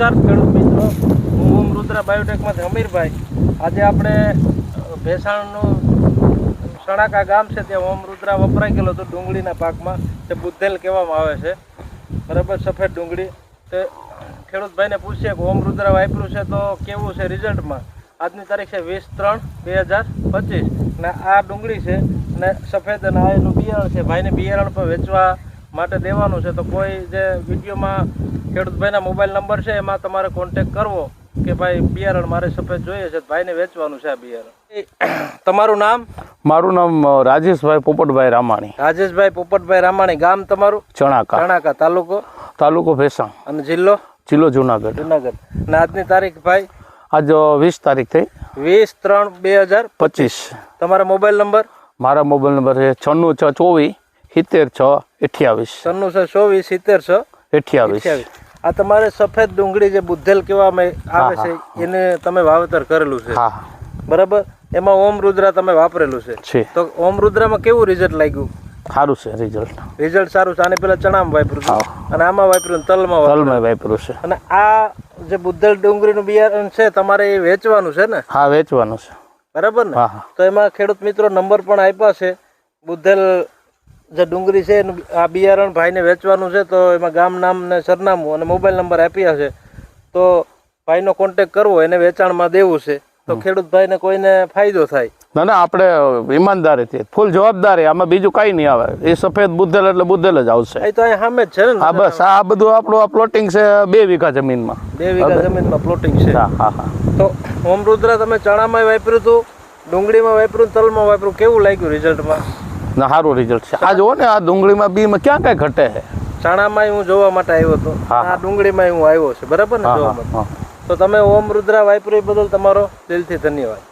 નમસ્કાર ખેડૂત મિત્રો. હું ઓમ રુદ્રા બાયોટેકમાંથી હમીરભાઈ આજે આપણે ભેસાણનું સણાકા ગામ છે, ત્યાં ઓમ રુદ્રા વપરાઈ ગયેલો હતો ડુંગળીના પાકમાં. તે બુદ્ધેલ કહેવામાં આવે છે. બરાબર સફેદ ડુંગળી. તે ખેડૂતભાઈને પૂછીએ કે ઓમ રુદ્રા વાપર્યું છે તો કેવું છે રિઝલ્ટમાં? આજની તારીખ છે વીસ ત્રણ બે હજાર પચીસ. ને આ ડુંગળી છે ને સફેદ અને આ એનું બિયારણ છે. ભાઈને બિયારણ પણ વેચવા માટે દેવાનું છે. તો કોઈ જે વિડીયોમાં ખેડૂતભાઈના મોબાઈલ નંબર છે એમાં તમારે કોન્ટેક કરવો કે ભાઈ બિયારણ મારે સફેદ જોઈએ છે ભાઈને વેચવાનું છે આ બિયારણ. તમારું નામ? મારું નામ રાજેશભાઈ પોપટભાઈ રામાણી. રાજેશભાઈ પોપટભાઈ રામાણી. ગામ તમારું? ચણાકા. ચણાકા. તાલુકો? તાલુકો ભેસાણ. અને જિલ્લો? જિલ્લો જુનાગઢ. જુનાગઢ. અને આજની તારીખ ભાઈ? આજ વીસ તારીખ થઈ. વીસ ત્રણ બે હજાર પચીસ. તમારા મોબાઈલ નંબર? મારા મોબાઈલ નંબર છે છન્નું છ ચોવીસ સિત્તેર છ અઠ્યાવીસ. સન્નું છે ચોવીસ સિત્તેર છ અઠ્યાવીસ. આ તમારે સફેદ ડુંગળી જે બુદ્ધેલ કહેવામાં આવે છે એને તમે વાવેતર કરેલું છે. બરાબર? એમાં ઓમ રુદ્રા તમે વાપરેલું છે. તો ઓમ રુદ્રામાં કેવું રિઝલ્ટ લાગ્યું? સારું છે રિઝલ્ટ રિઝલ્ટ સારું છે. આને પેલા ચણામાં વાપર્યું છે અને આમાં વાપર્યું તલમાં તલમાં વાપર્યું છે. અને આ જે બુદ્ધેલ ડુંગળીનું બિયારણ છે તમારે એ વેચવાનું છે ને? હા વેચવાનું છે. બરાબર ને? તો એમાં ખેડૂત મિત્રો નંબર પણ આપ્યા છે. બુદ્ધેલ જે ડુંગળી છે એનું આ બિયારણ ભાઈને વેચવાનું છે તો એમાં ગામ નામ ને સરનામું અને મોબાઈલ નંબર આપ્યા છે. તો ભાઈનો કોન્ટેક કરવો એને વેચાણમાં દેવું છે. તો ખેડૂત ભાઈને કોઈને ફાયદો થાય. ના ના આપણે ઈમાનદારીથી ફૂલ જવાબદારી આમાં બીજું કાંઈ નહીં આવે. એ સફેદ બુદ્ધેલ એટલે બુદ્ધેલ જ આવશે. એ તો અહીંયા સામે જ છે ને હા બસ આ બધું આપણું આ પ્લોટિંગ છે બે વીઘા જમીનમાં. બે વીઘા જમીનમાં પ્લોટિંગ છે. હા હા હા. તો ઓમ રુદ્રા તમે ચણામાં વાપર્યું હતું ડુંગળીમાં વાપર્યું તલમાં વાપર્યું કેવું લાગ્યું રિઝલ્ટમાં ના સારું રિઝલ્ટ છે. આ જુઓ ને આ ડુંગળીમાં બી ક્યાં કાંઈ ઘટે છે? ચણામાં હું જોવા માટે આવ્યો હતો. આ ડુંગળીમાં હું આવ્યો છે. બરાબર ને જોવા માટે? તો તમે ઓમ રુદ્રા વાપર્યું બદલ તમારો દિલથી ધન્યવાદ.